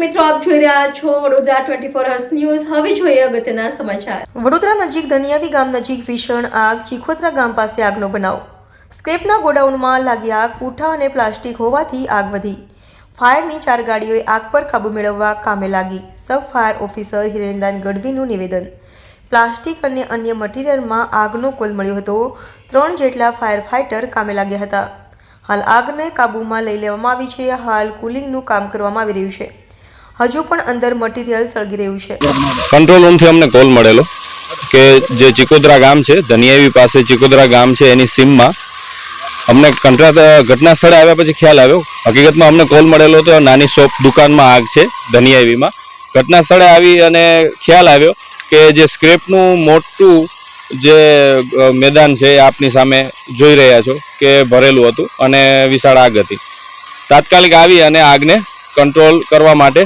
મિત્રો, આપ જોઈ રહ્યા છો વડોદરા ટ્વેન્ટી ફોર ન્યૂઝ હવે જોઈએ અગત્યના સમાચાર. વડોદરા નજીક ધનિયાવી ગામ નજીક ભીષણ આગ, ચીખોત્રા ગામ પાસે આગનો બનાવ. સ્ક્રેપના ગોડાઉનમાં લાગી આગ, પૂઠા અને પ્લાસ્ટિક હોવાથી આગ વધી. ફાયરની ચાર ગાડીઓએ આગ પર કાબૂ મેળવવા કામે લાગી. સબ ફાયર ઓફિસર હિરેનદાન ગઢવીનું નિવેદન. પ્લાસ્ટિક અને અન્ય મટીરિયલમાં આગનો કોલ મળ્યો હતો. ત્રણ જેટલા ફાયર ફાઇટર કામે લાગ્યા હતા. હાલ આગને કાબૂમાં લઈ લેવામાં આવી છે. હાલ કુલિંગનું કામ કરવામાં આવી રહ્યું છે. હજુ પણ અંદર મટીરિયલ સળગી રહ્યું છે. કંટ્રોલ રૂમથી અમને કોલ મળેલો કે જે ચિકોદરા ગામ છે, ધનિયાવી પાસે ચિકોદરા ગામ છે, એની સીમમાં અમને કંટ્રા ઘટના સ્થળે આવ્યા પછી ખ્યાલ આવ્યો. હકીકતમાં અમને કોલ મળેલો હતો, નાની શોપ દુકાનમાં આગ છે, ધનિયાવીમાં. ઘટના સ્થળે આવી અને ખ્યાલ આવ્યો કે જે સ્ક્રેપનું મોટું જે મેદાન છે આપની સામે જોઈ રહ્યા છો કે ભરેલું હતું અને વિશાળ આગ હતી. તાત્કાલિક આવી અને આગને કંટ્રોલ કરવા માટે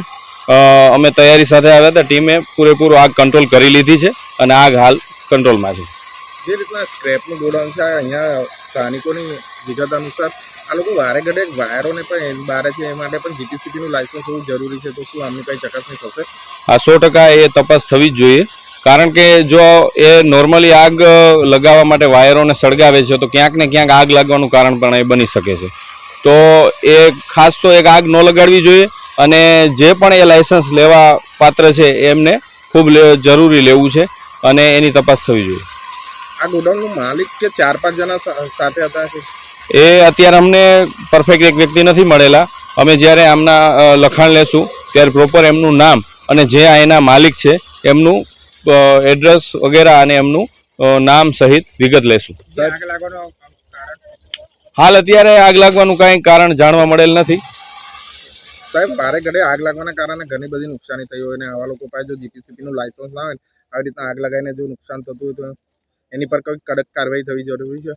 અમે તૈયારી સાથે આવ્યા હતા. ટીમે પૂરેપૂરું આગ કંટ્રોલ કરી લીધી છે અને આગ હાલ કંટ્રોલમાં છે. જે રીતના સ્ક્રેપનું ગોડાઉન છે અહીંયા સ્થાનિકોની વિગત અનુસાર આ લોકો વારે ઘડે વાયરોને પણ બારે છે એ માટે પણ જીટીસીટીનું લાયસન્સ હોવું જરૂરી છે. તો શું આમની કંઈ ચકાસણી થશે? આ સો ટકા એ તપાસ થવી જ જોઈએ. કારણ કે જો એ નોર્મલી આગ લગાવવા માટે વાયરોને સળગાવે છે તો ક્યાંક ને ક્યાંક આગ લાગવાનું કારણ પણ એ બની શકે છે. તો એ ખાસ તો એક આગ ન લગાડવી જોઈએ. અને જે પણ એ લાયસન્સ લેવા પાત્ર છે એમને ખૂબ જરૂરી લેવું છે અને એની તપાસ થવી જોઈએ. આ ગોડાઉનનો માલિક કે ચાર પાંચ જણા સાથે હતા એ અત્યારે અમને પરફેક્ટ એક વ્યક્તિ નથી મળેલા. અમે જ્યારે આમના લખાણ લેશું ત્યારે પ્રોપર એમનું નામ અને જે આ એના માલિક છે એમનું એડ્રેસ વગેરે અને એમનું નામ સહિત વિગત લેશું. હાલ અત્યારે આગ લાગવાનું કાંઈ કારણ જાણવા મળેલ નથી. સાહેબ ભારે ઘડે આગ લાગવાના કારણે ઘણી બધી નુકસાની થઈ હોય અને આવા લોકો પાસે જો જીટીસીપીનું લાયસન્સ ના હોય ને આવી રીતના આગ લગાવીને જો નુકસાન થતું હોય તો એની પર કોઈ કડક કાર્યવાહી થવી જરૂરી છે?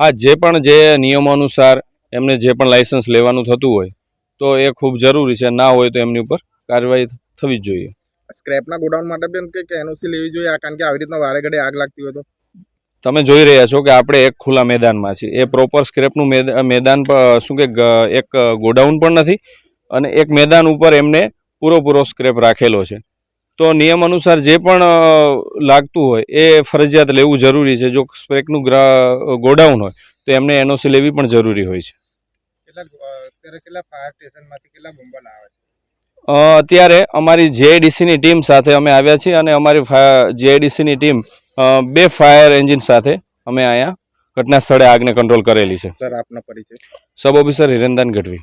હા જે પણ જે નિયમો અનુસાર એમને જે પણ લાયસન્સ લેવાનું થતું હોય તો એ ખૂબ જરૂરી છે. ના હોય તો એમની ઉપર કાર્યવાહી થવી જ જોઈએ. સ્ક્રેપના ગોડાઉન માટે પણ કંઈક એનઓસી લેવી જોઈએ કારણ કે આવી રીતના વારે ઘડે આગ લાગતી હોય તો? તમે જોઈ રહ્યા છો કે આપણે એક ખુલ્લા મેદાનમાં છીએ. એ પ્રોપર સ્ક્રેપનું મેદ- મેદાન શું કે એક ગોડાઉન પણ નથી અને એક મેદાન ઉપર એમને પૂરો સ્ક્રેપ રાખેલો છે. તો નિયમ અનુસાર જે પણ લાગતું હોય એ ફરજિયાત લેવું જરૂરી છે. જો સ્પ્રેકનું ગોડાઉન હોય તો એમને એનઓસી લેવી પણ જરૂરી હોય છે. અત્યારે અમારી જેઆઈડીસીની ટીમ સાથે અમે આવ્યા છીએ અને અમારી જેઆઈડીસીની ટીમ બે ફાયર એન્જિન સાથે અમે અહીંયા ઘટના સ્થળે આગને કંટ્રોલ કરેલી છે. સર આપનો પરિચય? Sub officer Hirendan Gadhvi.